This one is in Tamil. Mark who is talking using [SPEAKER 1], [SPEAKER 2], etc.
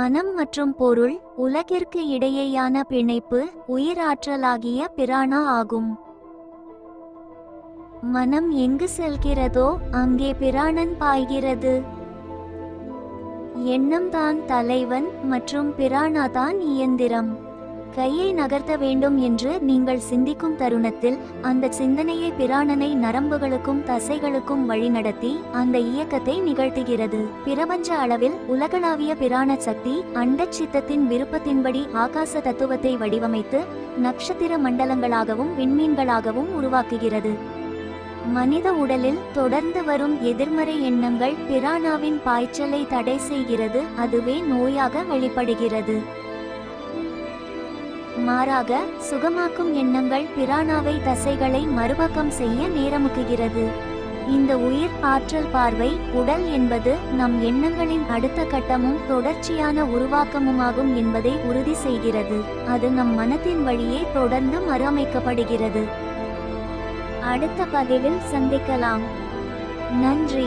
[SPEAKER 1] மனம் மற்றும் பொருள் உலகிற்கு இடையேயான பிணைப்பு உயிராற்றலாகிய பிராணா ஆகும். மனம் எங்கு செல்கிறதோ அங்கே பிராணன் பாய்கிறது. எண்ணம்தான் தலைவன் மற்றும் பிராணாதான் இயந்திரம். கையை நகர்த்த வேண்டும் என்று நீங்கள் சிந்திக்கும் தருணத்தில் அந்த சிந்தனையை பிராணனை நரம்புகளுக்கும் தசைகளுக்கும் வழிநடத்தி அந்த இயக்கத்தை நிகழ்த்துகிறது. பிரபஞ்ச அளவில் உலகளாவிய பிராண சக்தி அண்டச் சித்தத்தின் விருப்பத்தின்படி ஆகாச தத்துவத்தை வடிவமைத்து நட்சத்திர மண்டலங்களாகவும் விண்மீன்களாகவும் உருவாக்குகிறது. மனித உடலில் தொடர்ந்து வரும் எதிர்மறை எண்ணங்கள் பிராணாவின் பாய்ச்சலை தடை செய்கிறது. அதுவே நோயாக வெளிப்படுகிறது. மாறாக சுகமாக்கும் எண்ணங்கள் பிராணாவை தசைகளை மறுபக்கம் செய்ய நேரமுக்குகிறது. இந்த உயிர் ஆற்றல் பார்வை உடல் என்பது நம் எண்ணங்களின் அடுத்த கட்டமும் தொடர்ச்சியான உருவாக்கமுமாகும் என்பதை உறுதி செய்கிறது. அது நம் மனத்தின் வழியே தொடர்ந்து மறுஅமைக்கப்படுகிறது. அடுத்த பதிவில் சந்திக்கலாம். நன்றி.